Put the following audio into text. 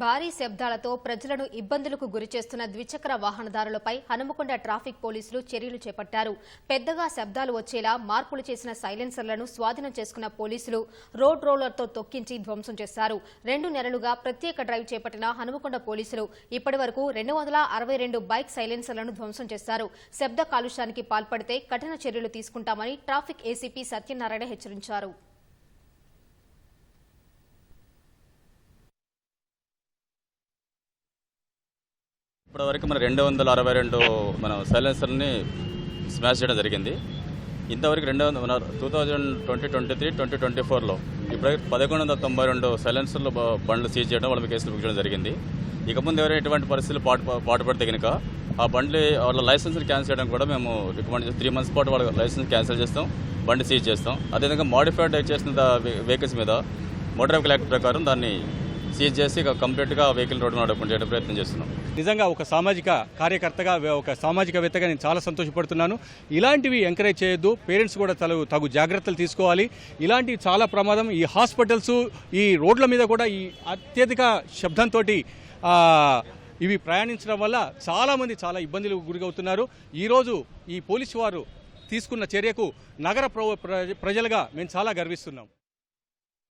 భారీ శబ్దాలతో ప్రజలను ఇబ్బందులకు గురిచేస్తున్న ద్విచక్ర వాహనదారులపై హనుమకొండ ట్రాఫిక్ పోలీసులు చర్యలు చేపట్టారు. పెద్దగా శబ్దాలు వచ్చేలా మార్పులు చేసిన సైలెన్సర్లను స్వాధీనం చేసుకున్న పోలీసులు రోడ్ రోలర్తో తొక్కించి ధ్వంసం చేశారు. రెండు నెలలుగా ప్రత్యేక డ్రైవ్ చేపట్టిన హనుమకొండ పోలీసులు ఇప్పటి వరకు రెండు వందల అరవై రెండు బైక్ సైలెన్సర్లను ధ్వంసం చేశారు. శబ్ద కాలుష్యానికి పాల్పడితే కఠిన చర్యలు తీసుకుంటామని ట్రాఫిక్ ఏసీపీ సత్యనారాయణ హెచ్చరించారు. ఇప్పటివరకు మన రెండు వందల అరవై రెండు మన సైలెన్సర్ని స్మాష్ చేయడం జరిగింది. ఇంతవరకు రెండు వందల two thousand twenty twenty three twenty twenty ఫోర్లో ఇప్పటివరకు పదకొండు వందల తొంభై రెండు సైలెన్సర్లు బండ్లు సీజ్ చేయడం వాళ్ళ కేసులు బుక్ చేయడం జరిగింది. ఇక ముందు ఎవరైనా ఎటువంటి పరిస్థితులు పాటు పాటుపడితే కనుక ఆ బండ్లు వాళ్ళ లైసెన్స్ క్యాన్సిల్ చేయడం కూడా మేము రికమెండ్ చేస్తాం. త్రీ మంత్స్ పాటు వాళ్ళ లైసెన్స్ క్యాన్సిల్ చేస్తాం బండి సీజ్ చేస్తాం. అదేవిధంగా మాడిఫైడ్ చేసిన వెహికల్స్ మీద మోటార్ వెహికల్ యాక్ట్ ప్రకారం దాన్ని సీజ్ చేసి ఇక కంప్లీట్గా వెహికల్ రోడ్డు నడపడం చేయడం ప్రయత్నం చేస్తున్నాం. నిజంగా ఒక సామాజిక కార్యకర్తగా ఒక సామాజికవేత్తగా నేను చాలా సంతోషపడుతున్నాను. ఇలాంటివి ఎంకరేజ్ చేయొద్దు. పేరెంట్స్ కూడా తగు తగు జాగ్రత్తలు తీసుకోవాలి. ఇలాంటివి చాలా ప్రమాదం ఈ హాస్పిటల్స్ ఈ రోడ్ల మీద కూడా ఈ అత్యధిక శబ్దంతో ఇవి ప్రయాణించడం వల్ల చాలామంది చాలా ఇబ్బందులకు గురవుతున్నారు ఈరోజు ఈ పోలీసు వారు తీసుకున్న చర్యకు నగర ప్ర- ప్రజలుగా మేము చాలా గర్విస్తున్నాం.